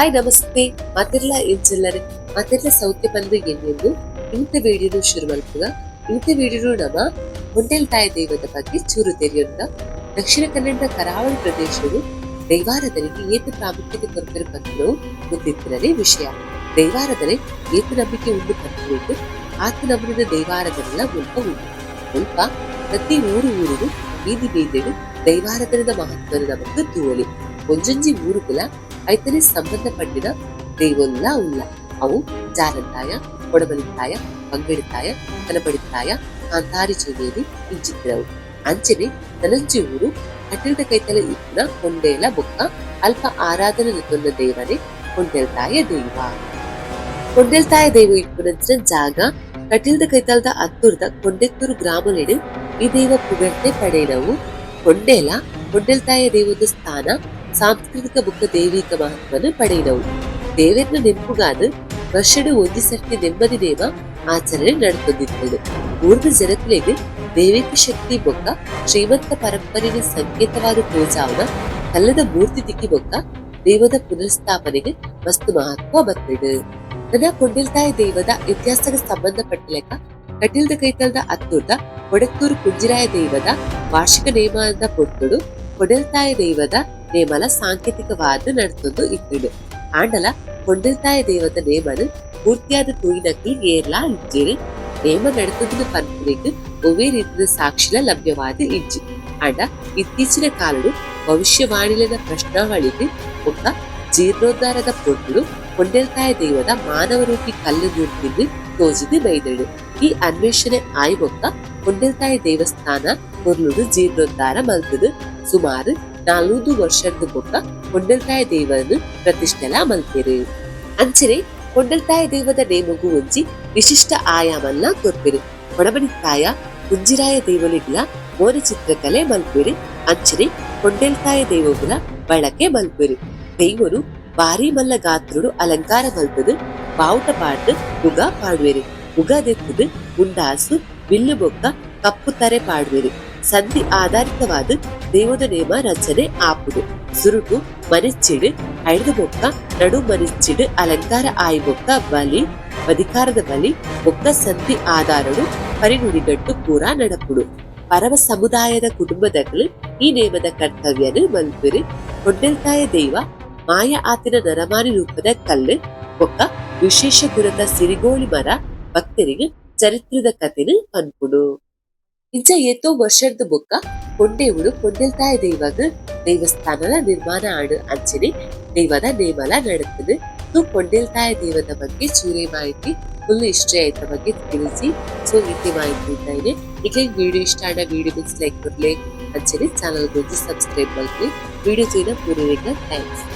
Hi, ನಮಸ್ತೆ. ಮಾತೆಲ್ಲ ಎಂಚೆಲ್ಲರೆ ಮತ್ತೆಲ್ಲ ಸೌಖ್ಯ ಬಂದು ಎನ್ನೆಂದು ಇಂಥ ವಿಡಿಯೋನು ಶುರು ಮಲ್ಪುಗ ಇಂಥ ವಿಡಿಯೋನು ನಮ್ಮ ಹೊಂಡೆಲ್ ತಾಯಿ ದೈವದ ಬಗ್ಗೆ ಚೂರು ತೆರೆಯೋಣ ದಕ್ಷಿಣ ಕನ್ನಡ ಕರಾವಳಿ ಪ್ರದೇಶವು ದೈವಾರಾಧನೆಗೆ ಏತ ಪ್ರಾಮುಖ್ಯತೆ ಕೊರತಿರ ಬಗ್ಗೆ ಮುಂದಿತ್ತಿರಲಿ ವಿಷಯ. ದೈವಾರಾಧನೆ ಏತು ನಂಬಿಕೆ ಉಂಟು ಪಂಪಬೇಕು ಆತ ನಂಬಿದ ದೈವಾರಾಧನೆಯ ಮುಲ್ಪ ಉಂಟು. ಮುಲ್ಪ ಪ್ರತಿ ಊರು ಊರಿಗೂ ಬೀದಿ ಬೀದಿಡು ದೈವಾರಾಧನೆದ ಮಹತ್ವದ ನಮಗೆ ತೂವಲಿ ಒಂಜೊಂಜಿ ಊರುಗಳ ಐತನೇ ಸಂಬಂಧಪಟ್ಟಿದ ದೇವಲ್ಲ ಉಲ್ಲ ಅವು ಜಾರಂತಾಯ ಕೊಡಬಲಿತಾಯ ಬಂಗಡಿತಾಯ ಕಲಬಡಿತಾಯ ಕಾಂತಾರಿ ಚೌದೇರಿ ಇಂಚಿದ್ದವು ಅಂಚನೆ ನನಂಚಿ ಊರು ಕಟ್ಟಿದ ಕೈತಲ ಇತ್ತಿನ ಕೊಂಡೇಲ ಬೊಕ್ಕ, ಅಲ್ಪ ಆರಾಧನೆ ತೊಂದ ದೇವನೇ ಕೊಂಡೆಲ್ತಾಯ ದೈವ. ಕೊಂಡೆಲ್ತಾಯ ದೈವ ಇಪ್ಪುನಂಚಿನ ಜಾಗ ಕಟಿಲ್ದ ಕೈತಲದ ಅತ್ತುರ್ದ ಕೊಂಡೆತ್ತೂರು ಗ್ರಾಮಲೆಡು ಈ ದೈವ ಪುಗಡ್ತೆ ಪಡೆಯನವು ಕೊಂಡೇಲ, ಕೊಂಡೆಲ್ತಾಯ ದೈವದ ಸ್ಥಾನ ಸಾಂಸ್ಕೃತಿಕ ಬುಕ್ಕ ದೈವಿಕ ಮಹತ್ವನ ಪಡೆಯಿದವು ದೇವರನ್ನ ನೆಂಪುಗಾದ ವರ್ಷದ ಒಂದು ಸರ್ತಿ ನೆಮ್ಮದಿ ನೇಮ ಆಚರಣೆ ನಡ್ತೊಂದಿತ್ತದು ಊರ್ದ ಜನತೆಗೆ ದೇವಿಕ ಶಕ್ತಿ ಬೊಕ್ಕ ಶ್ರೀಮಂತ ಪರಂಪರೆಯ ಸಂಕೇತವಾದ ಪೂಜಾವನ, ಕಲ್ಲದ ಮೂರ್ತಿ ದಿಕ್ಕಿ ಬೊಕ್ಕ ದೇವದ ಪುನರ್ಸ್ಥಾಪನೆಗೆ ವಸ್ತು ಮಹತ್ವ ಬರ್ತದೆ ನನ್ನ ಕೊಂಡಿಲ್ತಾಯಿ ದೇವದ ಇತಿಹಾಸಕ್ಕೆ ಸಂಬಂಧಪಟ್ಟ ಲೆಕ್ಕ, ಕಟೀಲ್ದ ಕೈತಲ್ದ ಅತ್ತೂರ್ದ ಕೊಡತ್ತೂರು ಕುಂಜಿರಾಯ ದೈವದ ವಾರ್ಷಿಕ ನೇಮಾನದ ಪೊಟ್ಟುಡು ಕೊಡೆಲ್ತಾಯ ದೈವದ ನೇಮನ ಸಾಂಕೇತಿಕವಾದ ನಡೆದೊಂದು ಇಟ್ಟಿಡು ಆಂಡಲ ಹೊಂಡಿಲ್ತಾಯ ದೇವತ ನೇಮನು ಪೂರ್ತಿಯಾದ ತೂಯಿನಕ್ಕಿ ಏರ್ಲಾ ಇಜ್ಜೇರಿ ನೇಮ ನಡೆದೊಂದಿನ ಪರಂಪರೆಗೆ ಒವೇ ರೀತಿಯ ಸಾಕ್ಷಿಲ ಲಭ್ಯವಾದ ಇಜ್ಜಿ ಆಂಡ ಇತ್ತೀಚಿನ ಕಾಲಡು ಭವಿಷ್ಯವಾಣಿಲಿನ ಪ್ರಶ್ನಾವಳಿಗೆ ಒಬ್ಬ ಜೀರ್ಣೋದ್ಧಾರದ ಪೊಂಡು ಹೊಂಡೆಲ್ತಾಯ ದೈವದ ಮಾನವರೂಪಿ ಕಲ್ಲು ನೂರ್ತಿದ್ದು ತೋಜಿದೆ ಬೈದಳು ಈ ಅನ್ವೇಷಣೆ ಆಯ್ಮೊಕ್ಕ ಹೊಂಡೆಲ್ತಾಯ ದೇವಸ್ಥಾನ ಮೊದಲು ಜೀರ್ಣೋದ್ಧಾರ ಮಲ್ತದು ಸುಮಾರು ನಾಲ್ನೂರು ವರ್ಷದ್ದು ಬೊಕ್ಕ ಹೊಂಡಲ್ತಾಯ ದೇವರನ್ನು ಪ್ರತಿಷ್ಠೆಲ ಮಲ್ಪೆರು ಅಂಚನೆ ಹೊಂಡಲ್ತಾಯ ದೇವದ ನೇಮಗು ಒಂಜಿ ವಿಶಿಷ್ಟ ಆಯಾಮಲ್ಲ ಕೊರ್ಪೆರು ಕೊಡಬನಿತ್ತಾಯ ಕುಂಜಿರಾಯ ದೇವಲಿಗಳ ಓರೆ ಚಿತ್ರಕಲೆ ಮಲ್ಪೆರು ಅಂಚನೆ ಕೊಂಡೆಲ್ತಾಯ ದೇವಗುಲ ಬಳಕೆ ಮಲ್ಪೆರು ದೇವರು ಭಾರಿ ಮಲ್ಲ ಗಾತ್ರುಡು ಅಲಂಕಾರ ಮಲ್ಪದು, ಬಾವುಟ ಪಾಡ್ದು ಮುಗ ಪಾಡುವೆರು. ಮುಗ ದೆತ್ತದು ಉಂಡಾಸು ಬಿಲ್ಲು ಬೊಕ್ಕ, ಕಪ್ಪು ತರೆ ಪಾಡುವೆರು. ಆಧಾರಿತವಾದ ದೇವದ ನೇಮ ರಚನೆ ಆಪುಡು ಸುರುಟು, ಮನಿಚ್ಚಿಡು ಐದು ಬೊಕ್ಕ ನಡು ಮನಿಚ್ಚಿಡು, ಅಲಂಕಾರ ಆಯಿ ಬಲಿ, ಅಧಿಕಾರದ ಬಲಿ ಬೊಕ್ಕ ಸಂಧಿ ಆಧಾರಡು, ಪರಿನುಡಿಗಟ್ಟು ಪೂರ ನಡಪುಡು. ಪರವ ಸಮುದಾಯದ ಕುಟುಂಬದಗಳು ಈ ನೇಮದ ಕರ್ತವ್ಯನು ಮಲ್ಪಿರಿ ಕೊಂಡೆಲ್ತಾಯ ದೈವ, ಮಾಯ ಆತಿನ ನರಮಾರಿ ರೂಪದ ಕಲ್ಲು ಬೊಕ್ಕ ವಿಶೇಷ ಗುಣದ ಸಿರಿಗೋಳಿ ಮರ, ಭಕ್ತರಿಗೆ ಚರಿತ್ರದ ಕಥೆನು ಪನ್ಪುಡು. ಇಂಚ ಎತ್ತೋ ವರ್ಷದ ಬೊಕ್ಕ ಕೊಂಡೇವುಡು ಇದೆ ಇವಾಗ. ದೇವಸ್ಥಾನದ ನಿರ್ಮಾಣ ಆಡು ಅಂಚನೆ ದೇವದ ನೇಮಲ ನಡೆತದೆ. ಸೊ ಕೊಂಡೆಲ್ತಾಯ ದೇವದ ಬಗ್ಗೆ ಚೂರೆ ಮಾಹಿತಿ, ಫುಲ್ ಇಷ್ಟ ಆಯ್ತ ಬಗ್ಗೆ ತಿಳಿಸಿ. ಸೊ ಇತಿ ಮಾಹಿತಿ ಇದ್ದಾನೆ ಈಗ ವಿಡಿಯೋ ಇಷ್ಟ ಆಡ ವಿಡಿಯೋ ಮಿಸ್ ಲೈಕ್ ಕೊಡ್ಲಿ. ಅಂಚನೆ ಚಾನಲ್ ಗೊಂದು ಸಬ್ಸ್ಕ್ರೈಬ್ ಮಾಡ್ಲಿ. ವಿಡಿಯೋ ಚೈನ ಪೂರ್ವಿಕ ಥ್ಯಾಂಕ್ಸ್